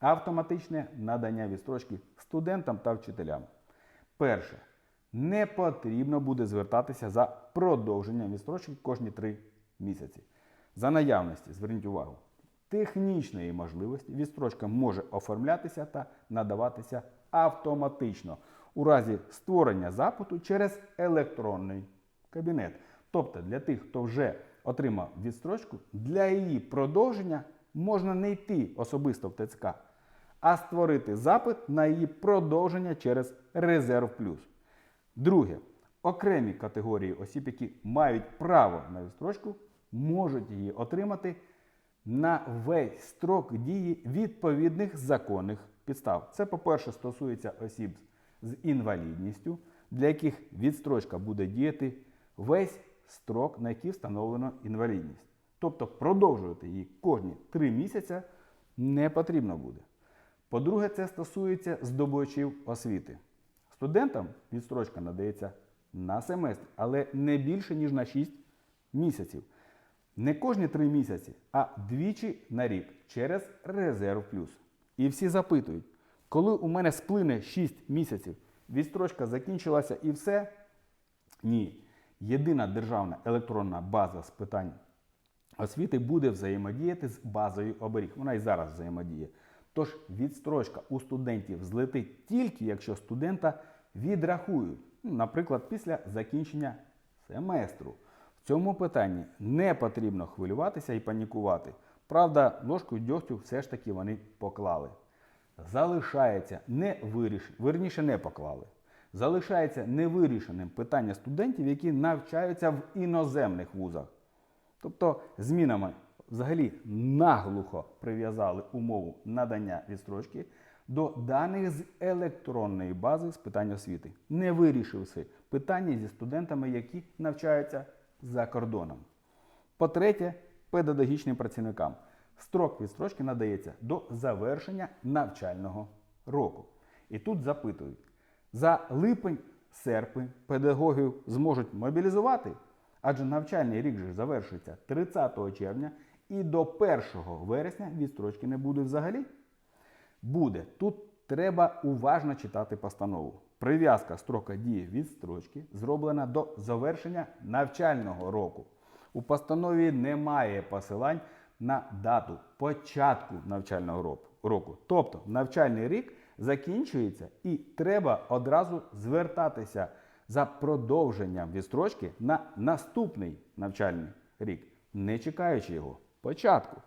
Автоматичне надання відстрочки студентам та вчителям. Перше. Не потрібно буде звертатися за продовженням відстрочки кожні 3 місяці. За наявності, зверніть увагу, технічної можливості відстрочка може оформлятися та надаватися автоматично у разі створення запиту через електронний кабінет. Тобто для тих, хто вже отримав відстрочку, для її продовження можна не йти особисто в ТЦК, а створити запит на її продовження через Резерв Плюс. Друге, окремі категорії осіб, які мають право на відстрочку, можуть її отримати на весь строк дії відповідних законних підстав. Це, по-перше, стосується осіб з інвалідністю, для яких відстрочка буде діяти весь строк, на який встановлено інвалідність. Тобто продовжувати її кожні 3 місяці не потрібно буде. По-друге, це стосується здобувачів освіти. Студентам відстрочка надається на семестр, але не більше, ніж на 6 місяців. Не кожні 3 місяці, а двічі на рік через резерв плюс. І всі запитують, коли у мене сплине 6 місяців, відстрочка закінчилася і все? Ні. Єдина державна електронна база з питань освіти буде взаємодіяти з базою оберіг. Вона і зараз взаємодіє. Тож відстрочка у студентів злетить тільки, якщо студента відрахують, ну, наприклад, після закінчення семестру. В цьому питанні не потрібно хвилюватися і панікувати. Правда, ложку дьогтю все ж таки вони поклали. Залишається не виріш... верніше не поклали. Залишається невирішеним питання студентів, які навчаються в іноземних вузах. Тобто змінами взагалі наглухо прив'язали умову надання відстрочки до даних з електронної бази з питань освіти, не вирішивши питання зі студентами, які навчаються за кордоном. По-третє, педагогічним працівникам строк відстрочки надається до завершення навчального року. І тут запитують: за липень-серпень педагогів зможуть мобілізувати, адже навчальний рік же завершується 30 червня і до 1 вересня відстрочки не буде взагалі. Буде. Тут треба уважно читати постанову. Прив'язка строка дії відстрочки зроблена до завершення навчального року. У постанові немає посилань на дату початку навчального року. Тобто навчальний рік закінчується і треба одразу звертатися за продовженням відстрочки на наступний навчальний рік, не чекаючи його початку.